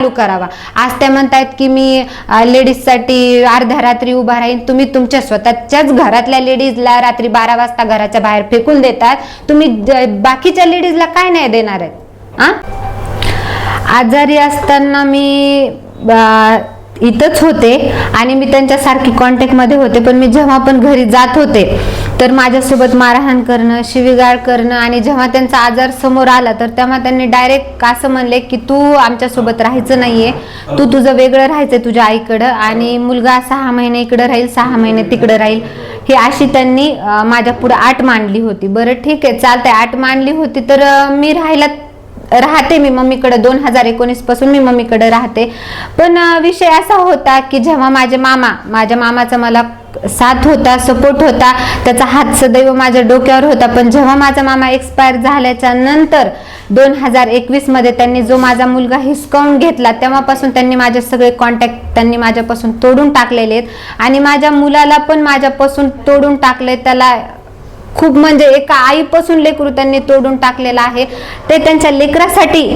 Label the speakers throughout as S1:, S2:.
S1: चालू करावा. आज त्या म्हणतायत की मी लेडीजसाठी अर्ध्या रात्री उभा राहीन. तुम्ही तुमच्या स्वतःच्याच घरातल्या लेडीजला रात्री बारा वाजता घराच्या बाहेर फेकून देतात. तुम्ही बाकीच्या लेडीजला काय नाही देणार आहेत? आजारी असताना मी इथंच होते आणि मी त्यांच्यासारखी कॉन्टॅक्टमध्ये होते पण मी जेव्हा पण घरी जात होते तर माझ्यासोबत मारहाण करणं शिवीगाळ करणं आणि जेव्हा त्यांचा आजार समोर आला तर तेव्हा त्यांनी डायरेक्ट असं म्हणले की तू आमच्यासोबत राहायचं नाहीये. तू तुझं वेगळं राहायचं तुझ्या आईकडं आणि मुलगा सहा महिने इकडं राहील सहा महिने तिकडं राहील. ही अशी त्यांनी माझ्या पुढे आठ मांडली होती. बरं ठीक आहे चालतंय. आठ मांडली होती तर मी राहायला राहते मी मम्मीकडे दोन हजार एकोणीसपासून मी मम्मीकडे राहते. पण विषय असा होता की जेव्हा माझे मामा माझ्या मामाचा मला साथ होता सपोर्ट होता त्याचा हात सदैव माझ्या डोक्यावर होता. पण जेव्हा माझा मामा एक्सपायर झाल्याच्यानंतर दोन हजार एकवीसमध्ये त्यांनी जो माझा मुलगा हिसकावून घेतला तेव्हापासून त्यांनी माझे सगळे कॉन्टॅक्ट त्यांनी माझ्यापासून तोडून टाकलेले आहेत. आणि माझ्या मुलाला पण माझ्यापासून तोडून टाकले त्याला खूप म्हणजे एका आईपासून लेकरू त्यांनी तोडून टाकलेलं आहे. ते त्यांच्या लेकरासाठी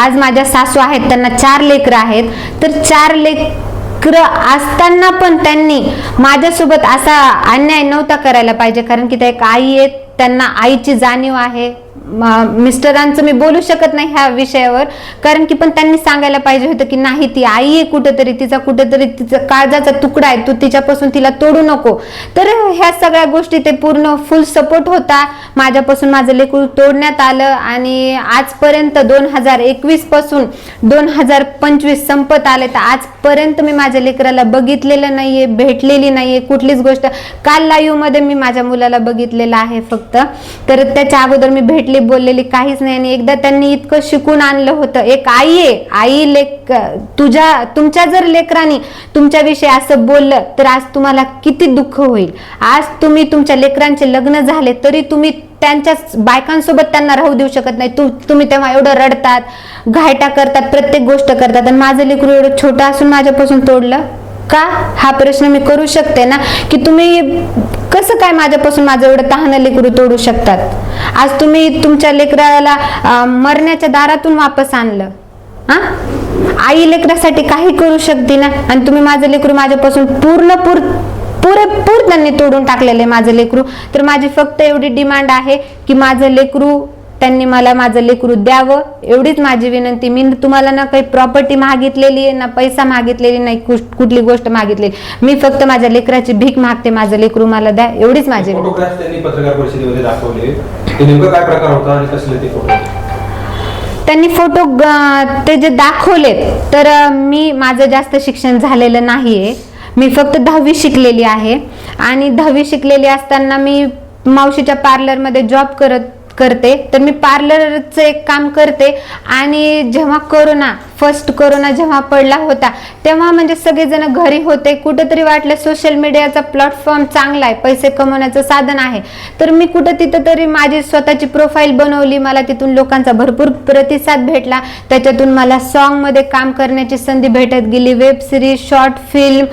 S1: आज माझ्या सासू आहेत त्यांना चार लेकरं आहेत. तर चार लेकरं असताना पण त्यांनी माझ्यासोबत असा अन्याय नव्हता करायला पाहिजे. कारण की त्या एक आई आहेत त्यांना आईची जाणीव आहे. मिस्टरांचं मी बोलू शकत नाही ह्या विषयावर. कारण की पण त्यांनी सांगायला पाहिजे होतं की नाही ती आई आहे कुठेतरी तिचा कुठेतरी तिचा काळजाचा तुकडा आहे तू तिच्यापासून तिला तोडू नको. तर ह्या सगळ्या गोष्टी ते पूर्ण फुल सपोर्ट होता. माझ्यापासून माझं लेकरू तोडण्यात आलं आणि आजपर्यंत दोन हजार एकवीसपासून दोन हजार पंचवीस संपत आले. तर आजपर्यंत मी माझ्या लेकराला बघितलेलं नाहीये भेटलेली नाहीये कुठलीच गोष्ट. काल लाईव्हमध्ये मी माझ्या मुलाला बघितलेलं आहे फक्त. तर त्याच्या अगोदर मी भेटली बोललेली काहीच नाही. आणि एकदा त्यांनी इतकं शिकून आणलं होतं. एक आई आहे. आई लेक तुझ्या तुमच्या जर लेकरांनी तुमच्याविषयी असं बोललं तर आज तुम्हाला किती दुःख होईल. आज तुम्ही तुमच्या लेकरांचे लग्न झाले तरी तुम्ही त्यांच्या बायकांसोबत त्यांना राहू देऊ शकत नाही. तु तुम्ही तेव्हा एवढं रडतात घायटा करतात प्रत्येक गोष्ट करतात. आणि माझं लेकरू एवढं छोटं असून माझ्यापासून तोडलं? का? हा प्रश्न मी करू शकते ना? की तुम्ही कसं काय माझ्यापासून माझं एवढं तहानं लेकरू तोडू शकतात? आज तुम्ही तुमच्या लेकराला मरण्याच्या दारातून वापस आणलं. हा आई लेकरासाठी काही करू शकते ना? आणि तुम्ही माझं लेकरू माझ्यापासून पूर्ण पूर पुरेपूर त्यांनी तोडून टाकलेलं आहे माझं लेकरू. तर माझी फक्त एवढी डिमांड आहे की माझं लेकरू त्यांनी मला माझं लेकरू द्यावं एवढीच माझी विनंती. मी तुम्हाला ना काही प्रॉपर्टी मागितलेली आहे ना पैसा मागितलेली नाही कुठ- कुठली गोष्ट मागितलेली. मी फक्त माझ्या लेकराची भीक मागते माझं लेकरू मला द्या एवढीच माझी
S2: त्यांनी फोटो
S1: ते जे दाखवले तर मी माझं जास्त शिक्षण झालेलं नाहीये. मी फक्त दहावी शिकलेली आहे. आणि दहावी शिकलेली असताना मी मावशीच्या पार्लरमध्ये जॉब करत करते. तर मी पार्लरचं एक काम करते. आणि जेव्हा करोना फर्स्ट कोरोना जेव्हा पडला होता तेव्हा म्हणजे सगळेजण घरी होते. कुठंतरी वाटलं सोशल मीडियाचा प्लॅटफॉर्म चांगला आहे पैसे कमवण्याचं साधन आहे. तर मी कुठं तिथं तरी माझी स्वतःची प्रोफाईल बनवली मला तिथून लोकांचा भरपूर प्रतिसाद भेटला. त्याच्यातून मला सॉन्गमध्ये काम करण्याची संधी भेटत गेली. Web series short film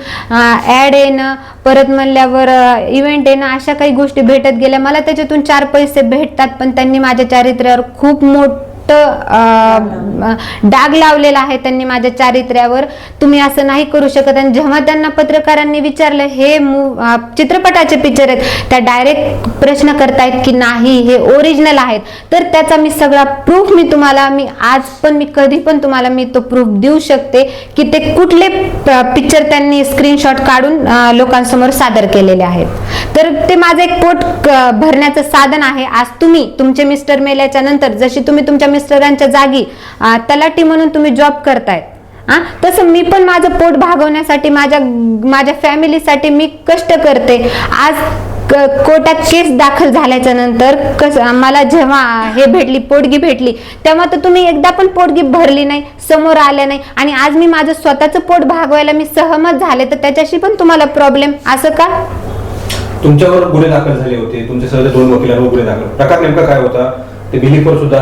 S1: ad येणं परत म्हणल्यावर इव्हेंट येणं अशा काही गोष्टी भेटत गेल्या. मला त्याच्यातून चार पैसे भेटतात पण त्यांनी माझ्या चारित्र्यावर खूप मोठं अं, डाग लावलेला आहे त्यांनी माझ्या चारित्र्यावर. तुम्ही असं नाही करू शकत. आणि जेव्हा त्यांना पत्रकारांनी विचारलं हे चित्रपटाचे पिक्चर आहेत. त्या डायरेक्ट प्रश्न करतायत की नाही हे ओरिजिनल आहेत. तर त्याचा मी सगळा प्रूफ मी तुम्हाला मी आज पण मी कधी पण तुम्हाला मी तो प्रूफ देऊ शकते की ते कुठले पिक्चर त्यांनी स्क्रीनशॉट काढून लोकांसमोर सादर केलेले आहेत. तर ते माझं एक पोट भरण्याचं साधन आहे. आज तुम्ही तुमचे मिस्टर मेल्याच्या नंतर जशी तुम्ही तुमच्या मिस्टरांच्या जागी तलाठी म्हणून तुम्ही जॉब करतायत हा तसं मी पण माझं पोट भागवण्यासाठी माझ्या माझ्या फॅमिलीसाठी मी कष्ट करते. आज कोर्टात केस दाखल झाल्याच्यानंतर कस मला जेव्हा हे भेटली पोटगी भेटली तेव्हा तर तुम्ही एकदा पण पोटगी भरली नाही समोर आल्या नाही. आणि आज मी माझं स्वतःचं पोट भागवायला मी सहमत झाले तर त्याच्याशी पण तुम्हाला प्रॉब्लेम असं का?
S2: तुमच्यावर गुन्हे दाखल झाले होते तुमच्या सहज दोन वकिलांवर गुन्हे दाखल. प्रकार नेमका काय होता? ते बिलीफवर सुद्धा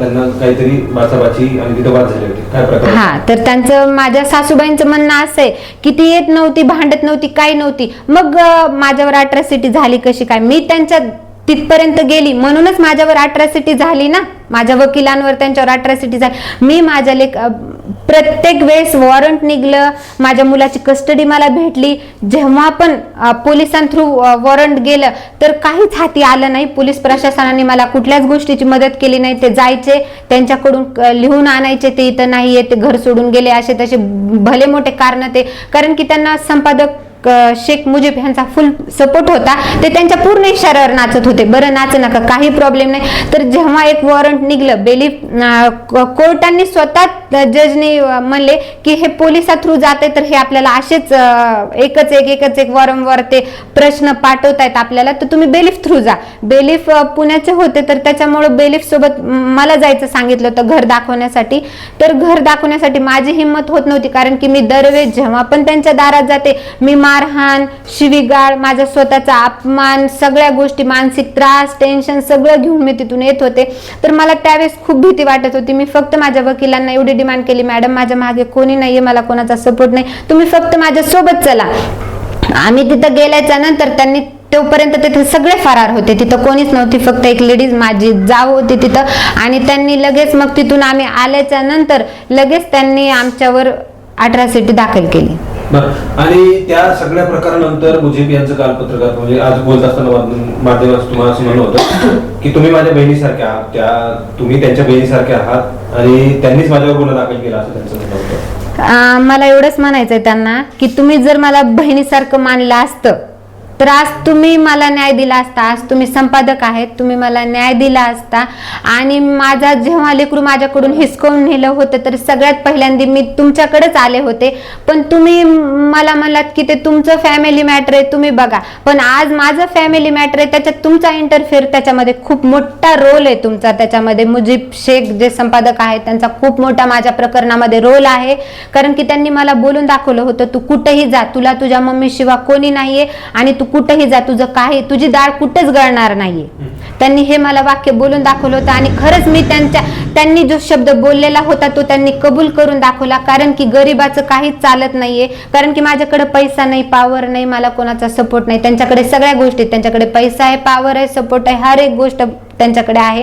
S2: त्यांना काहीतरी बाचाबाची आणि तिथे वाद झाले होते. काय प्रकार
S1: हा तर त्यांचं माझ्या सासूबाईंचं म्हणणं असं आहे की ती येत नव्हती भांडत नव्हती काही नव्हती. मग अं, माझ्यावर अट्रॅसिटी झाली कशी काय? मी त्यांच्या तिथपर्यंत गेली. म्हणूनच माझ्यावर अट्रॅसिटी झाली ना. माझ्या वकिलांवर त्यांच्यावर अट्रॅसिटी झाली. मी माझ्या लेख प्रत्येक वेळेस वॉरंट निघलं. माझ्या मुलाची कस्टडी मला भेटली. जेव्हा पण पोलिसांथ्रू वॉरंट गेलं तर काहीच हाती आलं नाही. पोलीस प्रशासनाने मला कुठल्याच गोष्टीची मदत केली नाही. ते जायचे त्यांच्याकडून लिहून आणायचे ते इथं नाही ते घर सोडून गेले असे तसे भले मोठे कारण ते. कारण की त्यांना संपादक शेख मुजीब यांचा फुल सपोर्ट होता. ते त्यांच्या पूर्ण इशाऱ्यावर नाचत होते. बरं नाच नका काही प्रॉब्लेम नाही. तर जेव्हा एक वॉरंट निघलं बेली कोर्टांनी स्वतः जजने म्हणले की हे पोलिसा थ्रू जाते तर हे आपल्याला असेच एकच एक एकच एक वारंवार ते प्रश्न पाठवतायत आपल्याला. तर तुम्ही बेलीफ थ्रू जा. बेलीफ पुण्याचे होते तर त्याच्यामुळे बेलीफ सोबत मला जायचं सांगितलं होतं घर दाखवण्यासाठी. तर घर दाखवण्यासाठी माझी हिंमत होत नव्हती कारण की मी दरवेळेस जेव्हा पण त्यांच्या दारात जाते मी मारहाण शिवीगाळ माझा स्वतःचा अपमान सगळ्या गोष्टी मानसिक त्रास टेन्शन सगळं घेऊन मी तिथून येत होते. तर मला त्यावेळेस खूप भीती वाटत होती. मी फक्त माझ्या वकिलांना एवढी डिमांड केली मॅडम माझ्या मागे कोणी नाहीये मला कोणाचा सपोर्ट नाही. तुम्ही फक्त माझ्या सोबत चला. आम्ही तिथं गेल्याच्यानंतर त्यांनी तोपर्यंत तिथे सगळे फरार होते. तिथं कोणीच नव्हती फक्त एक लेडीज माझी जाव होती तिथं. आणि त्यांनी लगेच मग तिथून आम्ही आल्याच्यानंतर लगेच त्यांनी आमच्यावर अट्रॅसिटी दाखल केली.
S2: आणि त्या सगळ्या प्रकारानंतर मुजीब यांचं काल पत्रकार म्हणजे आज बोलत असताना माध्यमात तुम्हाला असं म्हणलं होतं की तुम्ही माझ्या बहिणीसारखे आहात त्या तुम्ही त्यांच्या बहिणीसारखे आहात आणि त्यांनीच माझ्यावर गुन्हा दाखल केला असं त्यांचं म्हणणं होतं.
S1: मला एवढंच म्हणायचंय त्यांना की तुम्ही जर मला बहिणीसारखं मानलं असतं तर आज तुम्ही मला न्याय दिला असता आज तुम्ही संपादक आहेत तुम्ही मला न्याय दिला असता. आणि माझा जेव्हा लेकरू माझ्याकडून हिसकवून नेलं होतं तर सगळ्यात पहिल्यांदा मी तुमच्याकडेच आले होते. पण तुम्ही मला म्हणलात की ते तुमचं फॅमिली मॅटर आहे तुम्ही बघा. पण आज माझं फॅमिली मॅटर आहे त्याच्यात तुमचा इंटरफेअर त्याच्यामध्ये खूप मोठा रोल आहे तुमचा. त्याच्यामध्ये मुजीब शेख जे संपादक आहेत त्यांचा खूप मोठा माझ्या प्रकरणामध्ये रोल आहे. कारण की त्यांनी मला बोलून दाखवलं होतं तू कुठेही जा तुला तुझ्या मम्मीशिवाय कोणी नाहीये आणि तू कुठेही जा तुझं काही तुझी दाळ कुठेच गळणार नाहीये. त्यांनी हे मला वाक्य बोलून दाखवलं होतं आणि खरंच मी त्यांच्या त्यांनी जो शब्द बोललेला होता तो त्यांनी कबूल करून दाखवला. कारण की गरिबाचं काहीच चालत नाहीये. कारण की माझ्याकडे पैसा नाही पावर नाही मला कोणाचा सपोर्ट नाही. त्यांच्याकडे सगळ्या गोष्टी आहेत. त्यांच्याकडे पैसा आहे पावर आहे सपोर्ट आहे हर एक गोष्ट त्यांच्याकडे आहे.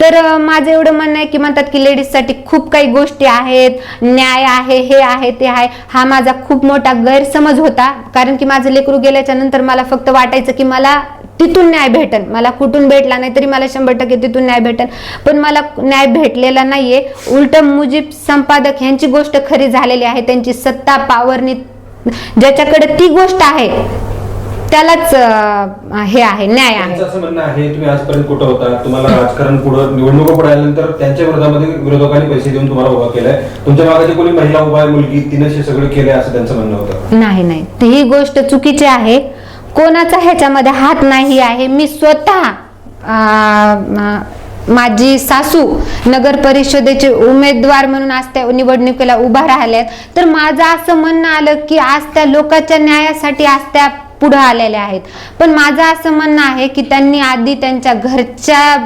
S1: तर माझं एवढं म्हणणं आहे की म्हणतात की लेडीजसाठी खूप काही गोष्टी आहेत. न्याय आहे हे आहे ते आहे. हा माझा खूप मोठा गैरसमज होता. कारण की माझं लेकरू गेल्याच्यानंतर मला फक्त वाटायचं की मला तिथून न्याय भेटन. मला कुठून भेटला नाही तरी मला शंभर टक्के तिथून न्याय भेटन. पण मला न्याय भेटलेला नाहीये. उलट मुजीब संपादक यांची गोष्ट खरी झालेली आहे. त्यांची सत्ता पावरनी ज्याच्याकडे ती गोष्ट आहे त्यालाच हे आहे न्याय आहे.
S2: त्यांचं असं म्हणणं आहे तुम्ही आजपर्यंत कुठं होता? तुम्हाला राजकारण पुढं निवडणुका पुढे आल्यानंतर त्यांच्या विरोधामध्ये विरोधकांनी पैसे देऊन तुम्हाला उभा केलाय. तुमच्या मागे कोणी महिला उभा आहे मुलगी तिने सगळं केलंय असं त्यांचं म्हणणं होतं.
S1: नाही नाही. ही गोष्ट चुकीची आहे. कोणाचा ह्याच्यामध्ये हात नाही आहे? मी स्वतः माझी सासू नगर परिषदेचे उमेदवार म्हणून आज त्या निवडणुकीला उभा राहिल्यात तर माझं असं म्हणणं आलं की आज त्या लोकांच्या न्यायासाठी आज त्या पुढे आलेल्या आहेत. पण माझं असं म्हणणं आहे की त्यांनी आधी त्यांच्या घरच्या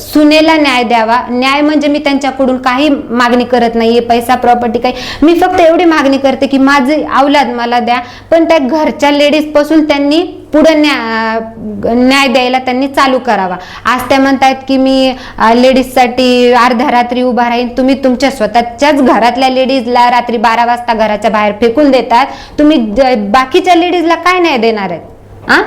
S1: सुनेला न्याय द्यावा. न्याय म्हणजे मी त्यांच्याकडून काही मागणी करत नाहीये पैसा प्रॉपर्टी काही. मी फक्त एवढी मागणी करते की माझी अवलाद मला द्या. पण त्या घरच्या लेडीजपासून त्यांनी पुढे न्या न्याय द्यायला त्यांनी चालू करावा. आज त्या म्हणतात की मी लेडीजसाठी अर्ध्या रात्री उभा राहीन. तुम्ही तुमच्या स्वतःच्याच घरातल्या लेडीजला रात्री बारा वाजता घराच्या बाहेर फेकून देतात. तुम्ही ज- बाकीच्या लेडीजला काय न्याय देणार आहेत? आ?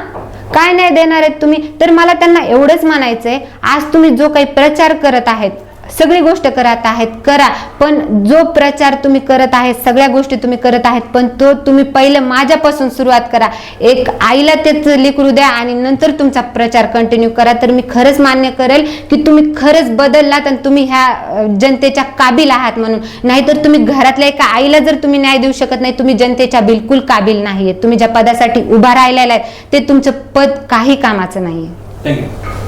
S1: काय नाही देणार आहेत तुम्ही? तर मला त्यांना एवढंच म्हणायचंय आज तुम्ही जो काही प्रचार करत आहेत सगळी गोष्ट करत आहेत करा. पण जो प्रचार तुम्ही करत आहेत सगळ्या गोष्टी तुम्ही करत आहेत पण तो तुम्ही पहिलं माझ्यापासून सुरुवात करा. एक आईला तेच लेकरू द्या आणि नंतर तुमचा प्रचार कंटिन्यू करा. तर मी खरंच मान्य करेल की तुम्ही खरंच बदललात आणि तुम्ही ह्या जनतेच्या काबिल आहात म्हणून. नाहीतर तुम्ही घरातल्या एका आईला जर तुम्ही न्याय देऊ शकत नाही तुम्ही जनतेच्या बिलकुल काबिल नाहीये तुम्ही ज्या पदासाठी उभा राहिलेला आहे ते तुमचं पद काही कामाचं नाहीये.